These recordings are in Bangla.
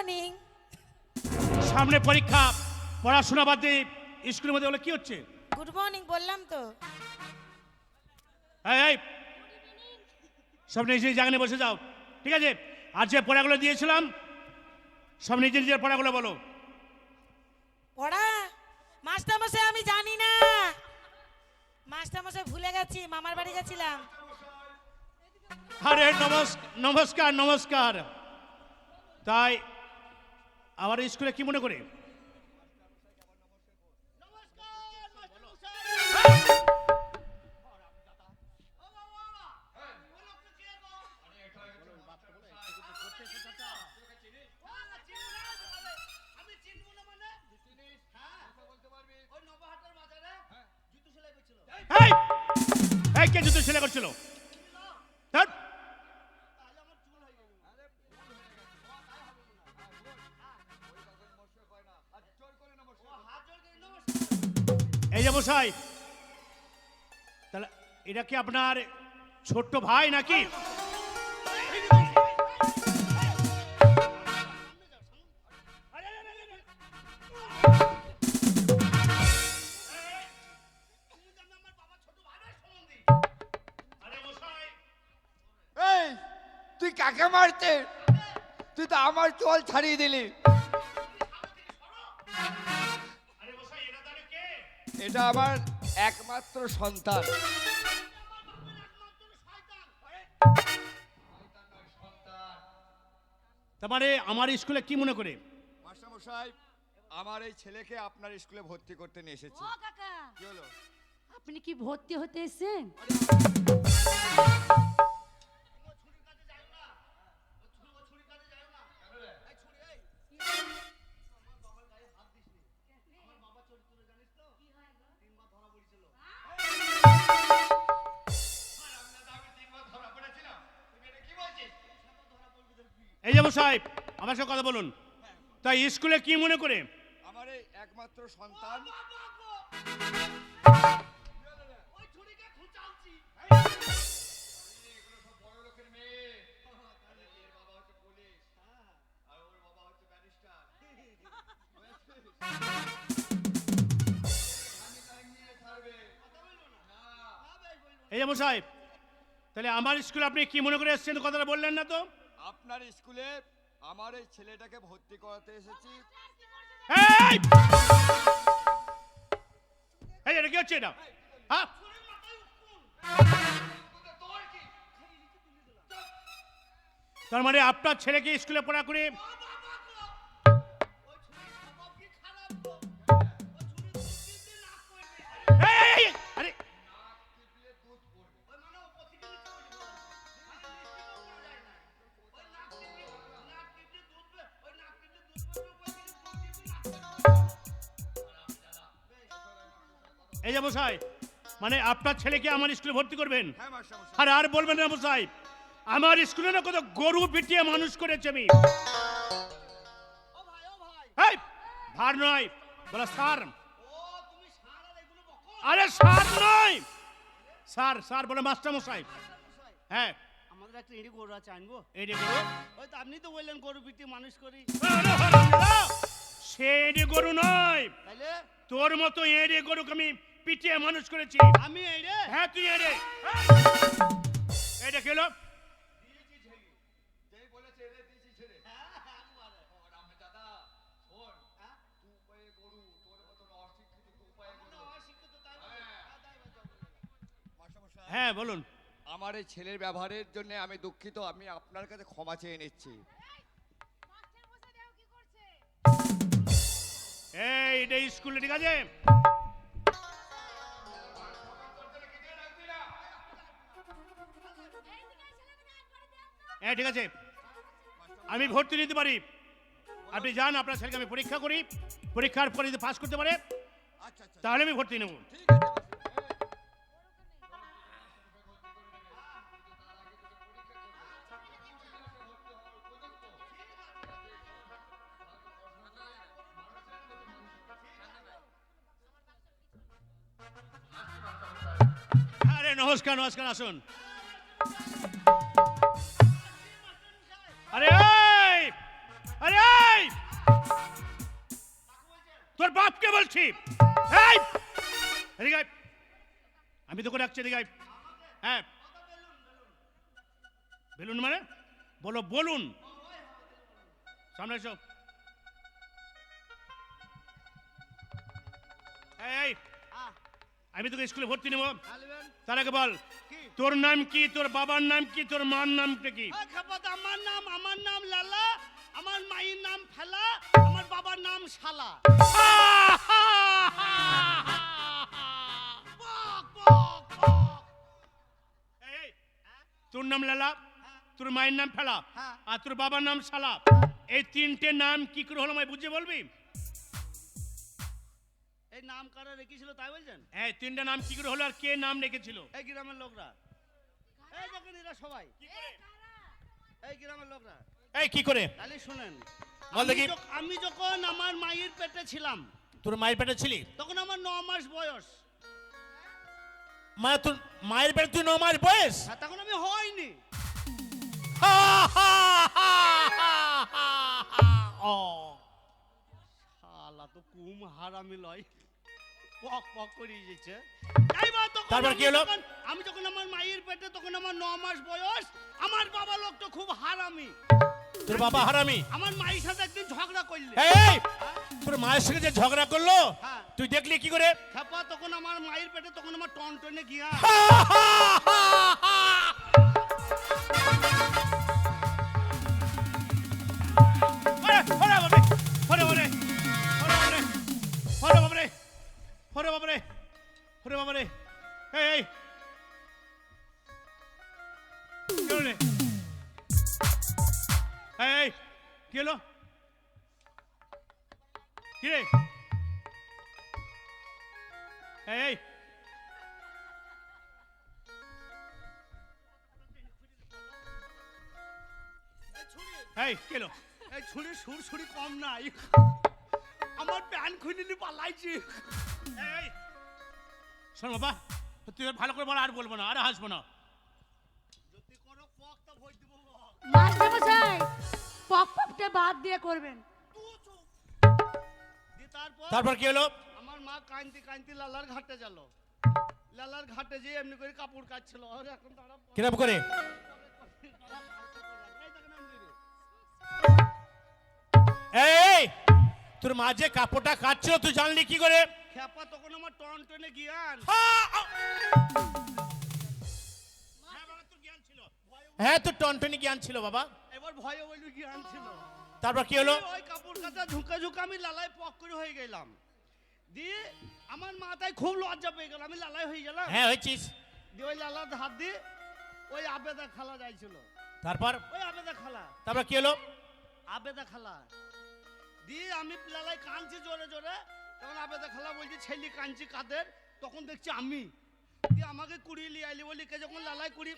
মর্নিং সামনে পরীক্ষা পড়াশোনা বাদ দিয়ে স্কুলের মধ্যে বলে কি হচ্ছে? গুড মর্নিং বললাম তো। এই, এই। সব নিজে জায়গা বসে যাও। ঠিক আছে? আর যে পড়াগুলো দিয়েছিলাম সব নিজে নিজের পড়াগুলো বলো। পড়া? মাস্টার মশাই আমি জানি না। মাস্টার মশাই ভুলে গেছি মামার বাড়ি গেছিলাম। আরে নমস্কার নমস্কার নমস্কার। তাই আমার স্কুলে কি মনে করে? কে জুতো ছেলে করছিল? এই মশাই। তাহলে এটা কি আপনার ছোট্ট ভাই নাকি? তুই কাকে মারতে? তুই তো আমার চল ছাড়িয়ে দিলি। এটা আমার একমাত্র সন্তান। তারপরে মানে আমার স্কুলে কি মনে করে? মাস্টারমশাই আমার এই ছেলেকে আপনার স্কুলে ভর্তি করতে নিয়ে এসেছি। ও কাকা কি হলো? আপনি কি ভর্তি হতে এসেছেন? মশাই আমার সাথে কথা বলুন। তাই স্কুলে কি মনে করে? আমার একমাত্র সন্তান। এই যে মশাই তাহলে আমার স্কুলে আপনি কি মনে করে এসেছেন? কথাটা বললেন না তো? আপনার স্কুলে আমার এই ছেলেটাকে ভর্তি করাতে এসেছি। হ্যাঁ? তার মানে আপনার ছেলেকে স্কুলে পড়া করে এই যে মশাই মানে আপনার ছেলেকে আমার স্কুলে ভর্তি করবেন হ্যাঁ আর আর বলবেন না মশাই আমার স্কুলে না কত গরু পিটিয়ে মানুষ করেছে আমি ভার নয় বলা স্যার আরে স্যার নয় স্যার স্যার বলে মাস্টার মশাই হ্যাঁ আমাদের একটা ইঁড়ি গরু আছে আনব এই রে গরু ওই তো আপনি তো বললেন গরু পিটি মানুষ করি সে এড়ে গরু নয় তাইলে তোর মতো এড়ে গরুকে আমি পিটিয়ে মানুষ করেছি। আমি এই রে। হ্যাঁ তুই এড়ে এটা খেলো হ্যাঁ বলুন। আমার এই ছেলের ব্যবহারের জন্য আমি দুঃখিত। আমি আপনার কাছে ক্ষমা চেয়ে নিচ্ছি। এই এটা স্কুলে ঠিক আছে? হ্যাঁ ঠিক আছে। আমি ভর্তি নিতে পারি। আপনি যান, আপনার ছেলেকে আমি পরীক্ষা করি। পরীক্ষার পরে যদি পাস করতে পারে, তাহলে আমি ভর্তি নেব। নমস্কার নমস্কার, আসুন। তোর বাপকে বলছি। এই! আমি তোকে ডাকছি এদিকে হ্যাঁ। বেলুন মানে? বলো বলুন। সামনে এসো। এই, আমি তোকে স্কুলে ভর্তি নেব। তার আগে বল তোর নাম কি? তোর বাবার নাম কি? তোর মার নামটা কি? আমার নাম আমার নাম লালা আমার মায়ের নাম ফেলা বাবার নাম শালা। তোর নাম লালা? তোর মায়ের নাম ফেলা? হ্যাঁ। আর তোর বাবার নাম শালা? এই তিনটে নাম কি করে হলো আমায় বুঝে বলবি? এই নাম কারা রেখেছিল তাই বলছেন? এই তিনটে নাম কি করে হলো আর কে নাম রেখেছিল? এই গ্রামের লোকরা। এই দেখেন এরা সবাই। এই গ্রামের লোকরা। এই কি করে? তাহলে শুনেন। বল আমি দেখি। আমি যখন আমার মায়ের পেটে ছিলাম তোর মায়ের পেটে ছিলি? তখন আমার ন মাস বয়স। মানে তোর মায়ের পেটে তুই ন মাস বয়স? হ্যাঁ, তখন আমি হয়নি। ও। শালা তো কুম হারামি লয়। পক পক করে তারপর কি হলো? আমি যখন আমার মায়ের পেটে তখন আমার ন মাস বয়স। আমার বাবা লোকটা খুব হারামি। তোর বাবা হারামি। আমার মায়ের সাথে একদিন ঝগড়া করলে। এই তোর মায়ের সঙ্গে যে ঝগড়া করল হ্যাঁ। তুই দেখলি কি করে? খেপা তখন আমার মায়ের পেটে তখন আমার টন টনে গিয়া। ওরে, ওরে বাবারে, ওরে বাবারে, কি হলো? কি রে? এই, এই। হলো? এই ছুরি সুর ছুরি কম নাই আমার প্যান খুলিনি পালাইছি এই শোন বাবা তুই ভালো করে বল আর বলব না আর হাসবো না যদি কোনো পক তা দিব বক। বাদ দিয়ে করবেন। তারপর তারপর কি হলো? আমার মা কান্তি কান্তি লালার ঘাটে গেল। লালার ঘাটে যেয়ে এমনি করে কাপড় কাচ্ছিল। আর এখন তারা কিরম করে? এই তোর মা যে কাপড়টা কাটছিল তুই জানলি কি করে? খেপা তখন আমার টন টনে গিয়ান হ্যাঁ তোর টনটনি জ্ঞান ছিল বাবা। এবার ভয়ে বলি জ্ঞান ছিল তারপর কি হলো? ওই কাপড় কাচা ঝুঁকা ঝুঁকা আমি লালাই পক করে হয়ে গেলাম। দিয়ে আমার মাথায় খুব লজ্জা পেয়ে গেল আমি লালাই হয়ে গেলাম। হ্যাঁ হয়েছিস। দিয়ে ওই লালার হাত দিয়ে ওই আবেদা খালা যাইছিল। তারপর? ওই আবেদা খালা। তারপর কি হলো? আবেদা খালা। দিয়ে আমি লালাই কাঁদছি জোরে জোরে। তখন আবেদা খালা বলছি ছেলে কাঁদছি কাদের? তখন দেখছি আমি। দিয়ে আমাকে কুড়িয়ে নিয়ে আইলি বলি কে যখন লালাই কুড়ি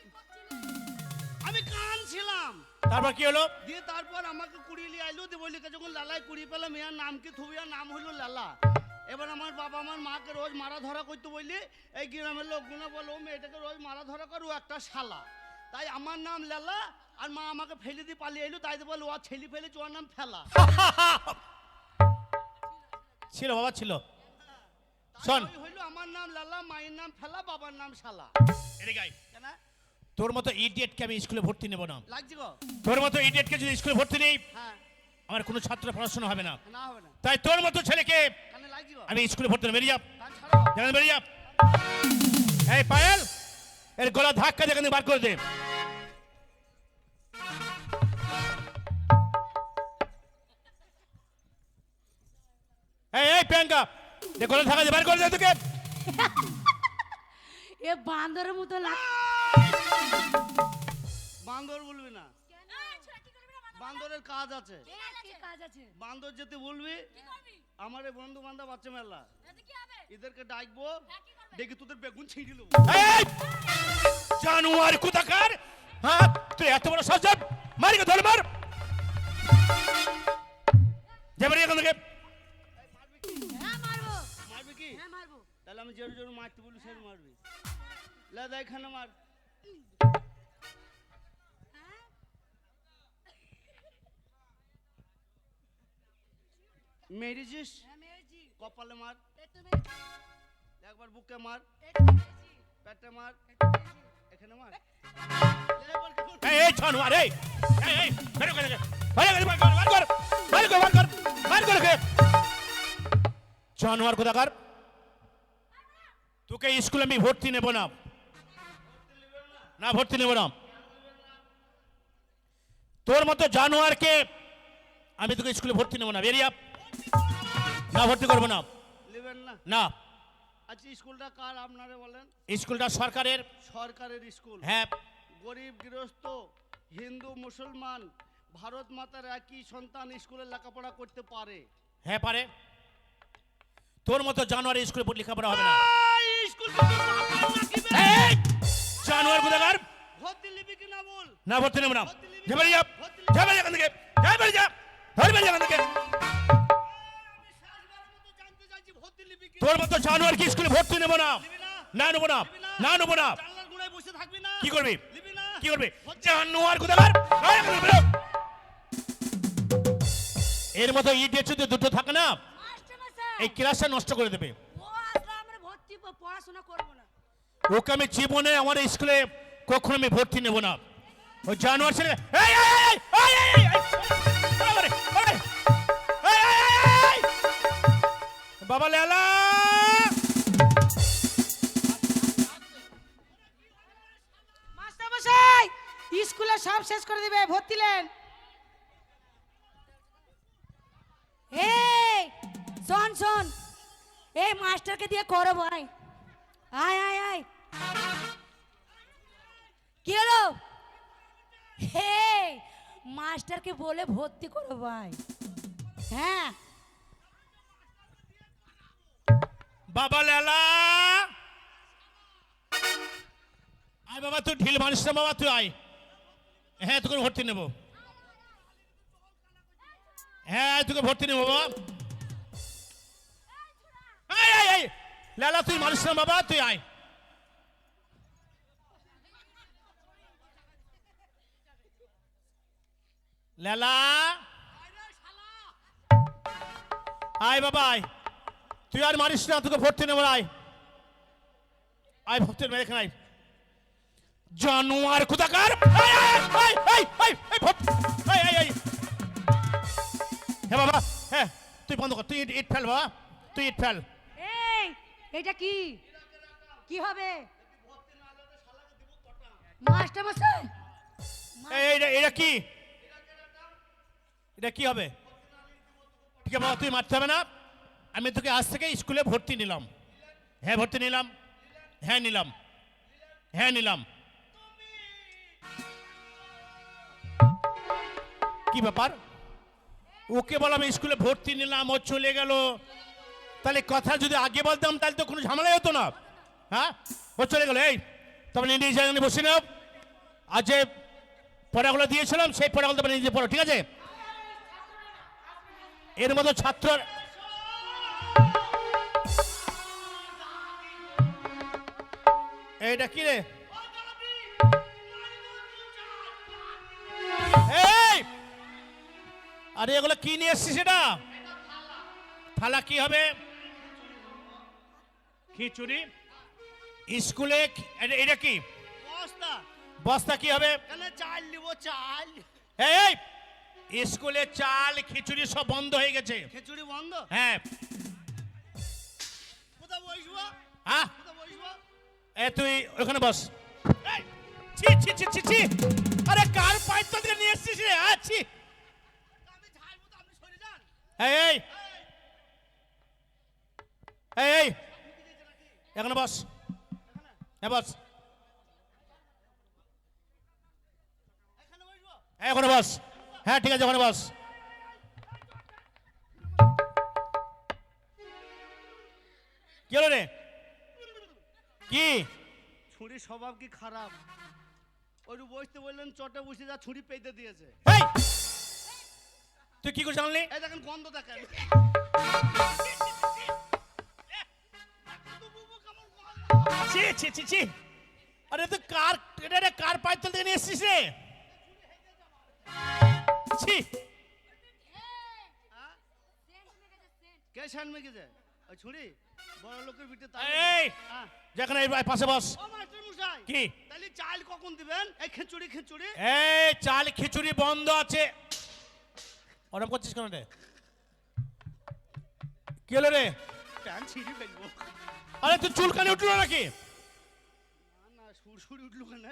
আমি কাঁদছিলাম। তারপর কি হলো? দিয়ে তারপর আমাকে কুড়িয়ে নিয়ে আইলো দিয়ে বলি যখন লালাই কুড়িয়ে পেলাম এর নাম কি? থুবিয়ার নাম হলো লালা। এবার আমার বাবা আমার মাকে রোজ মারা ধরা করতে বললি এই গ্রামের লোকগুলো বলো মেয়েটাকে রোজ মারা ধরা করো একটা শালা। তাই আমার নাম লালা আর মা আমাকে ফেলে দিয়ে পালিয়ে এলো তাই বলো ও ছেলে ফেলেছে ওর নাম ফেলা। ছিল বাবা ছিল। শোন। হইল আমার নাম লালা মায়ের নাম ফেলা বাবার নাম শালা। এদিকে আয়। কেন? তোর মতো ইডিয়েটকে আমি স্কুলে ভর্তি নেব না। তোর মতো ইডিয়েটকে যদি স্কুলে ভর্তি নেই হ্যাঁ। আমার কোনো ছাত্র পড়াশোনা হবে না। না হবে না। তাই তোর মতো ছেলেকে আমি স্কুলে ভর্তি নেব। বেরিয়ে যা। কান ছাড়ো। যেখানে বেরিয়ে যা। এই পায়েল এর গলা ধাক্কা যেখানে বার করে দে। এই এই প্রিয়াঙ্কা গলা ধাক্কা দিয়ে বার করে দে তোকে। এ বান্দরের মতো লাগ বান্দর বলবি না। বান্দরের কাজ আছে। কি কাজ আছে বান্দর যেতে বলবি আমার এই বন্ধু বান্ধব আছে মেলা। এদেরকে ডাকবো ডেকে তোদের বেগুন ছিঁড়ে নেব। এই জানুয়ার কোথাকার? হ্যাঁ তুই এত বড় সজব মারি কে ধরে মার। যে এখান থেকে। হ্যাঁ মারবি। কি? হ্যাঁ তাহলে আমি জোরে জোরে মারতে বলি সে মারবি। লে দেখ এখানে মার মেরেছিস হ্যাঁ কপালে মার একবার বুকে মার পেটে মার এখানে মার এই এই জানোয়ার এই এই এই করে দে করে বার কর বার কর বার কর বার কর বার কর কে জানোয়ার কোথাকার তোকে স্কুলে আমি ভর্তি নেব না না ভর্তি নেব না। তোর মতো জানোয়ারকে আমি তোকে স্কুলে ভর্তি নেব না। বেরিয়ে না ভর্তি করব না। নেবেন না? না। আচ্ছা স্কুলটা কার আপনারে বলেন? স্কুলটা সরকারের। সরকারের স্কুল। হ্যাঁ। গরিব গৃহস্থ হিন্দু মুসলমান ভারত মাতার একই সন্তান স্কুলে লেখাপড়া করতে পারে। হ্যাঁ পারে। তোর মতো জানোয়ার স্কুলে পড়ে লেখাপড়া হবে না। স্কুল জানোয়ার কোথাকার কিনা বল না ভর্তি নেব না যা যা। যা যা তোর মতো জানোয়ার কি স্কুলে ভর্তি নেব না? না না নেব না। না নেব না। না কি করবি? না কি করবি? জানোয়ার কোথাকার। এর মতো ইডিয়েট যদি দুটো থাকে না? এই ক্লাসটা নষ্ট করে দেবে। পড়াশোনা করব না। ওকে আমি জীবনে আমার স্কুলে কখনো আমি ভর্তি নেব না ওই জানোয়ার ছেলে বাবা লেলা স্কুলে সব শেষ করে দিবে ভর্তি লেন এই শোন শোন এই মাস্টারকে দিয়ে করো ভাই আয় আয় আয় কি হলো? হে, মাস্টারকে বলে ভর্তি করো ভাই। হ্যাঁ। বাবা লেলা। আয় বাবা, তুই ঢিল মানিস না বাবা, তুই আয়। হ্যাঁ তোকে ভর্তি নেব। হ্যাঁ তোকে ভর্তি নেব বাবা। লেলা, তুই মানিস না বাবা, তুই আয়। লেলা। আয় বাবা আয়। তুই আর মারিস না তোকে ভর্তি নেব আয়। আয় ভর্তি নেবে এখানে আয়। জানোয়ার কোথাকার। হ্যাঁ বাবা হ্যাঁ তুই বন্ধ কর তুই ইট ফেল বাবা তুই ইট ফেল। এই এটা কি? কি হবে? মাস্টার মশাই এই এটা এটা কি? এটা কি হবে? ঠিক আছে, বাবা, তুই মারতে হবে না। আমি তোকে আজ থেকে স্কুলে ভর্তি নিলাম। হ্যাঁ ভর্তি নিলাম। হ্যাঁ নিলাম। হ্যাঁ নিলাম। কি ব্যাপার? ওকে বললাম স্কুলে ভর্তি নিলাম, ও চলে গেল। তাহলে কথা যদি আগে বলতাম, তাহলে তো কোনো ঝামেলাই হতো না। হ্যাঁ? ও চলে গেল, এই, তবে নিজে বসে নাও। আজ যে পড়াগুলো দিয়েছিলাম, সেই পড়াগুলো তোমরা নিজে পড়ো, ঠিক আছে? এর মতো ছাত্র এইটা কি রে? এই! আরে এগুলো কি নিয়ে এসছিস সেটা থালা কি হবে? খিচুড়ি। স্কুলে এটা- এটা কি? বস্তা। বস্তা কি হবে? চাল নিব চাল। এই! স্কুলে চাল খিচুড়ি সব বন্ধ হয়ে গেছে। খিচুড়ি বন্ধ? হ্যাঁ। কোথায় বসবো? হ্যাঁ? এ তুই ওখানে বস। ছি ছি ছি ছি ছি। আরে কার পাইপ তো থেকে নিয়ে এসেছিস রে? আছি যান। এই এই। এই এই। এখানে বস। হ্যাঁ বস। এখানে বস। হ্যাঁ ঠিক আছে ওখানে বস। কি হলো রে? কি? ছুরির স্বভাব কি খারাপ? ওই বসতে বললেন চটে বসে যা ছুরি পেতে দিয়েছে। তুই কি করে জানলি এই দেখেন গন্ধ দেখেন। ছি ছি ছি ছি। আরে তুই কার এটা কার পাইপ তল থেকে নিয়ে এসছিস রে? ছি কে শান মেখেছে ওই ছুরি? বড় লোকের বিটে তাই এই হ্যাঁ। যেখানে এই পাশে বস। ও মাস্টার মশাই কি? তাহলে চাল কখন দিবেন? এই খিচুড়ি খিচুড়ি। এই চাল খিচুড়ি বন্ধ আছে। ওরম করছিস কেন রে? কি হলো রে? প্যান ছিঁড়ি ফেলব। আরে তুই চুলকানি উঠল নাকি? না না সুরসুরি উঠল কেন?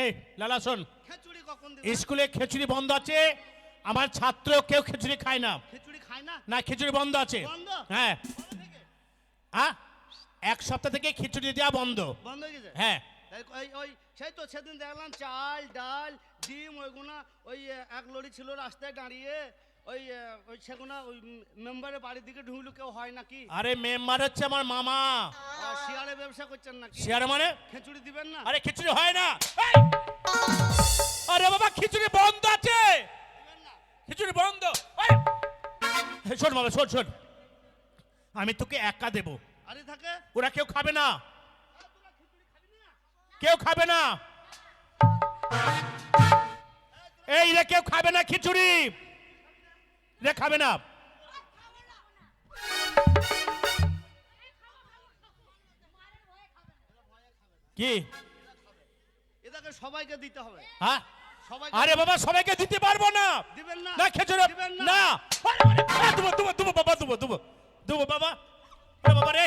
এই লালা শোন। স্কুলে খিচুড়ি বন্ধ আছে আমার ছাত্র কেউ খিচুড়ি খায় না। খিচুড়ি খায় না? না খিচুড়ি বন্ধ আছে। বন্ধ? হ্যাঁ। হ্যাঁ এক সপ্তাহ থেকে খিচুড়ি দেওয়া বন্ধ। বন্ধ হয়ে গেছে? হ্যাঁ। ওই ওই সেই তো সেদিন দেখলাম চাল ডাল ডিম ওইগুনা ওই এক লরি ছিল রাস্তায় দাঁড়িয়ে ওই ওই সেগুনা ওই মেম্বারের বাড়ির দিকে ঢুকলো কেউ হয় নাকি আরে মেম্বার হচ্ছে আমার মামা। শিয়ারে ব্যবসা করছেন নাকি শেয়ার মানে? খিচুড়ি দিবেন না? আরে খিচুড়ি হয় না! আরে বাবা খিচুড়ি বন্ধ আছে। খিচুড়ি বন্ধ। শোন বাবা শোন শোন। আমি তোকে একা দেব। আরে থাকে। ওরা কেউ খাবে না। কেউ খাবে না। এই রে কেউ খাবে না খিচুড়ি। রে খাবে না। কি? এটাকে সবাইকে দিতে হবে। হ্যাঁ? আরে বাবা সবাইকে দিতে পারব না। না দিবেন না। দেবো দেবো দেবো বাবা দেবো দেবো দেবো বাবা। আরে বাবা রে।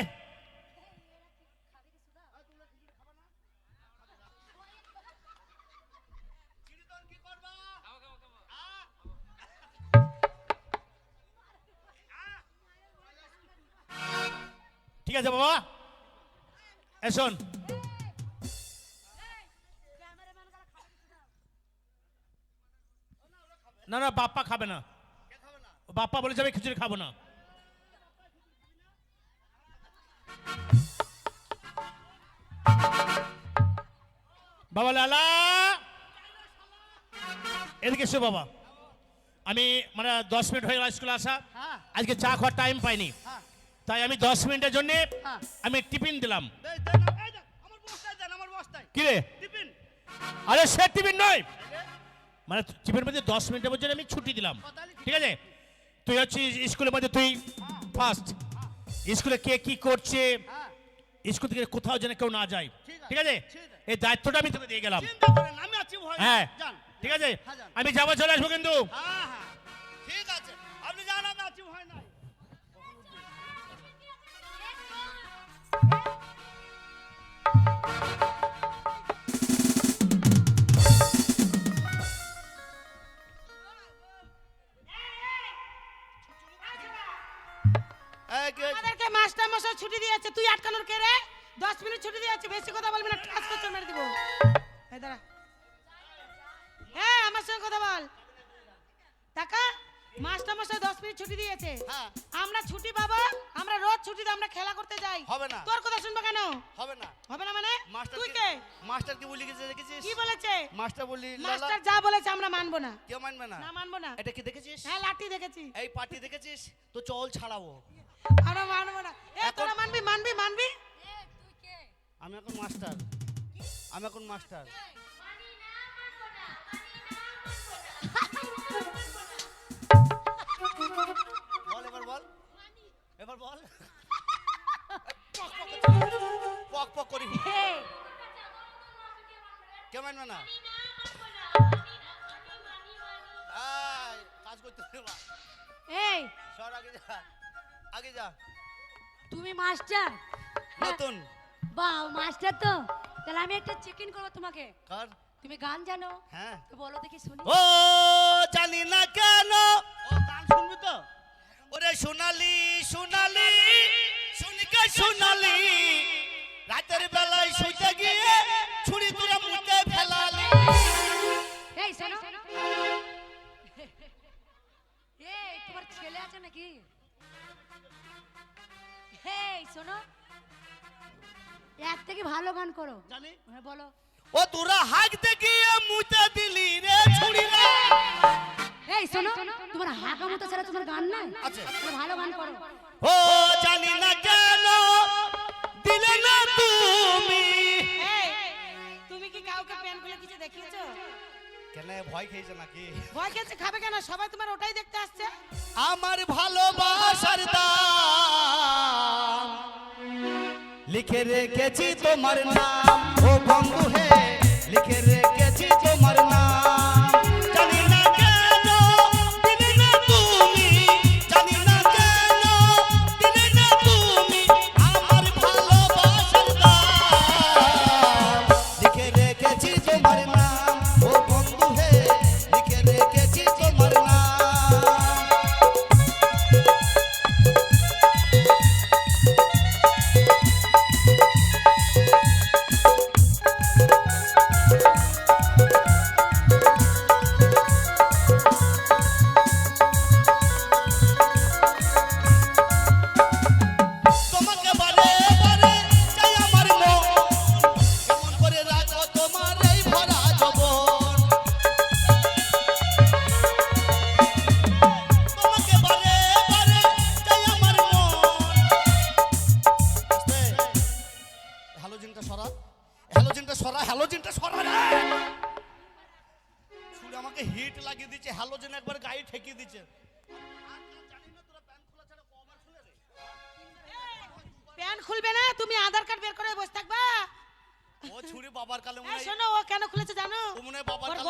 ঠিক আছে বাবা। এসন না না বাপ্পা খাবে না। বাপ্পা বলে যাবে খিচুড়ি খাব না। বাবা লালা এদিকে এসো বাবা। আমি মানে দশ মিনিট হয়ে গেল স্কুলে আসা। হ্যাঁ। আজকে চা খাওয়ার টাইম পাইনি। হ্যাঁ। তাই আমি দশ মিনিটের জন্য হ্যাঁ। আমি টিফিন দিলাম। এই দেন না, এই দেন, আমার বস্তায় দেন আমার বস্তায়। কি রে? টিফিন। আরে সে টিফিন নয়। মানে টিফিনের মধ্যে দশ মিনিটের মধ্যে আমি ছুটি দিলাম। ঠিক আছে? তুই হচ্ছিস স্কুলের মধ্যে তুই ফার্স্ট স্কুলে কে কি করছে? হ্যাঁ স্কুল থেকে কোথাও যেন কেউ না যায়। ঠিক আছে। এই দায়িত্বটা আমি তোকে দিয়ে গেলাম। হ্যাঁ। ঠিক আছে? হ্যাঁ, আমি যাব চলে আসব কিন্তু। হ্যাঁ হ্যাঁ। ঠিক আছে। আপনি যান আমি আছি ভয় নাই। এই মাস্টার মশাই ছুটি দিয়েছে। তুই আটকানোর কে রে? দশ মিনিট ছুটি দিয়েছে বেশি কথা বলবি না ক্লাস করতে মেরে দিব। এই দাঁড়া। হ্যাঁ আমার সঙ্গে কথা বল। টাকা? মাস্টার মশাই দশ মিনিট ছুটি দিয়েছে। হ্যাঁ। আমরা ছুটি পাবো আমরা রোজ ছুটিতে আমরা খেলা করতে যাই। হবে না। তোর কথা শুনব কেন? হবে না। হবে না মানে? মাস্টার তুই কে মাস্টার কি বলি গেছে দেখেছিস? কি বলেছে? মাস্টার বলি মাস্টার যা বলেছে আমরা মানবো না। কেউ মানবে না? না মানবো না। এটা কি দেখেছিস? হ্যাঁ লাঠি দেখেছি এই পার্টি দেখেছিস? তো চল ছাড়াবো। আমরা মানবো না। এ তোরা মানবি মানবি মানবি? আমি এখন মাস্টার। আমি এখন মাস্টার। বল এবার বল। এবার বল। পক পক করি। কে মানবে না? কাজ করতে এই। সর আগে যা। আগে যা। তুমি মাস্টার? নতুন। বাহ মাস্টার তো। তাহলে আমি একটা চেক ইন করব তোমাকে। কার? তুমি গান জানো? হ্যাঁ। তো বলো দেখি শুনি। ও জানি না কেন। ও গান শুনবি তো? ওরে সোনালি সোনালি শুনিকে সোনালি। রাতের বেলায় শুইতে গিয়ে ছুরি তুলে মুখে ফেলালি। এই শোনো। এই তোমার ছেলে আছে নাকি? এই শোনো। এক থেকে ভালো গান করো? জানি। হ্যাঁ বলো। ও তোরা হাঁকতে গিয়ে মুতে দিলি রে ছুরি রে। এই শোনো। তোমার হাঁকা মতো ছাড়া তোমার গান নাই? আচ্ছা ভালো গান করো। ও জানি না কেন কেন ভয় খেয়েছে নাকি? ভয় খেয়েছে খাবে কেন? সবাই তোমার ওটাই দেখতে আসছে। আমার ভালোবাসার দাম লিখে রেখেছি তোমার নাম। ও বন্ধু হে লিখে রেখে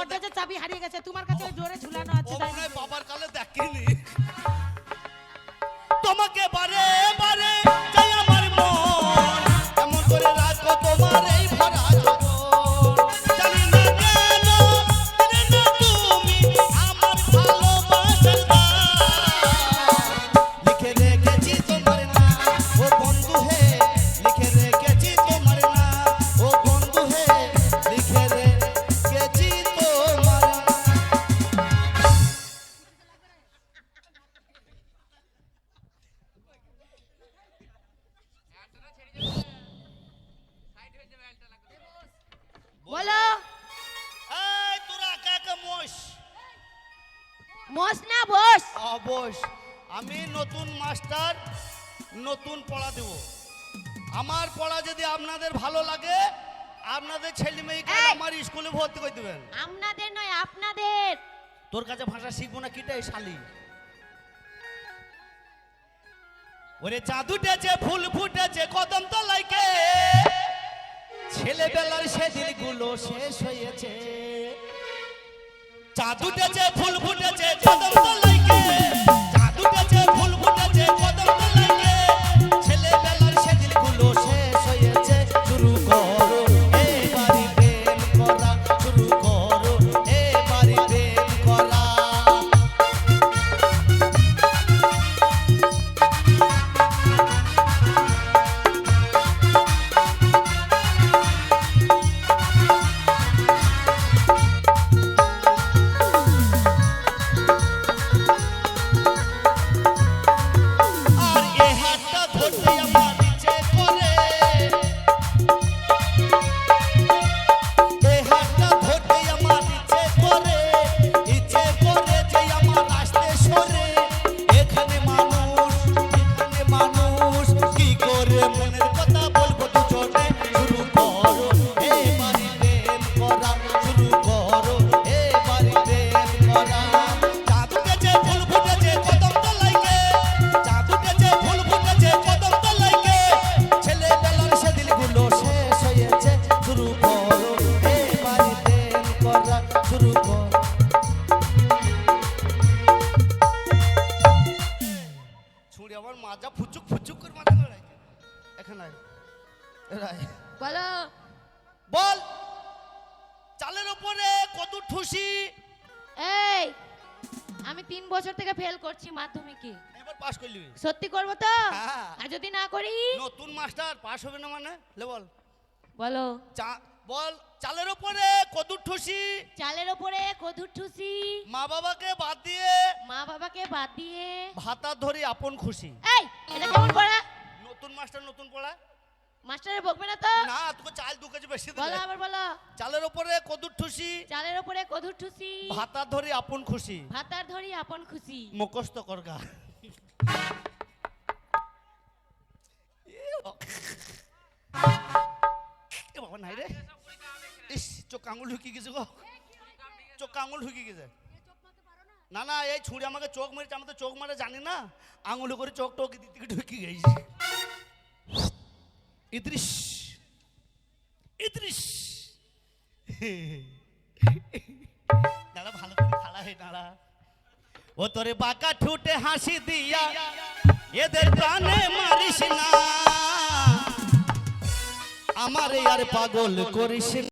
গোদরেজের চাবি হারিয়ে গেছে তোমার কাছে জোরে মস না বস? অবশ আমি নতুন মাস্টার নতুন পড়া দেব। আমার পড়া যদি আপনাদের ভালো লাগে আপনাদের ছেলে মেয়েকে এই! আমার স্কুলে ভর্তি করে দেবেন। আপনাদের নয় আপনাদের। তোর কাছে ভাষা শিখব না কিটাই শালি? ওরে চাঁদ উঠেছে ফুল ফুটেছে কদম তলাইকে ছেলেবেলার সেদিনগুলো শেষ হয়েছে। চাঁদ উঠেছে ফুল ফুটেছে কদম তলাইকে চাঁদ উঠেছে মাস্টার পাস হবে না মানে? লে বল। বলো। চা বল চালের উপরে কত ঠুসি। চালের ওপরে কদুর ঠুসি। মা বাবাকে বাদ দিয়ে মা বাবাকে বাদ দিয়ে। ভাতা ধরি আপন খুশি। এই এটা কেমন পড়া? নতুন মাস্টার নতুন পড়া? মাস্টারে বকবে না তো? না তোকে চাল দু কেজি বেশি বলো আবার বলো। চালের উপরে কদুর ঠুসি। চালের ওপরে কদুর ঠুসি। ভাতা ধরি আপন খুশি। ভাতার ধরি আপন খুশি। মুখস্থ করগা এ বাবা, নাই রে। ইস, চোখ আঙুল গেছে গো। চোখ আঙুল ঢুকি গেছে। না না, এই ছুঁড়ে আমাকে চোখ মেরেছে চোখ মারে জানি না। আঙুলে করে চোখ টোক দিতে ঢুকি গেছি। ইদ্রিস ইদ্রিস। ভালো করে খাড়া হয়ে দাঁড়া। ও তোরে বাঁকা ঠুটে হাসি দিয়া, এদের প্রাণে মারিস না। আমার আর পাগল করিস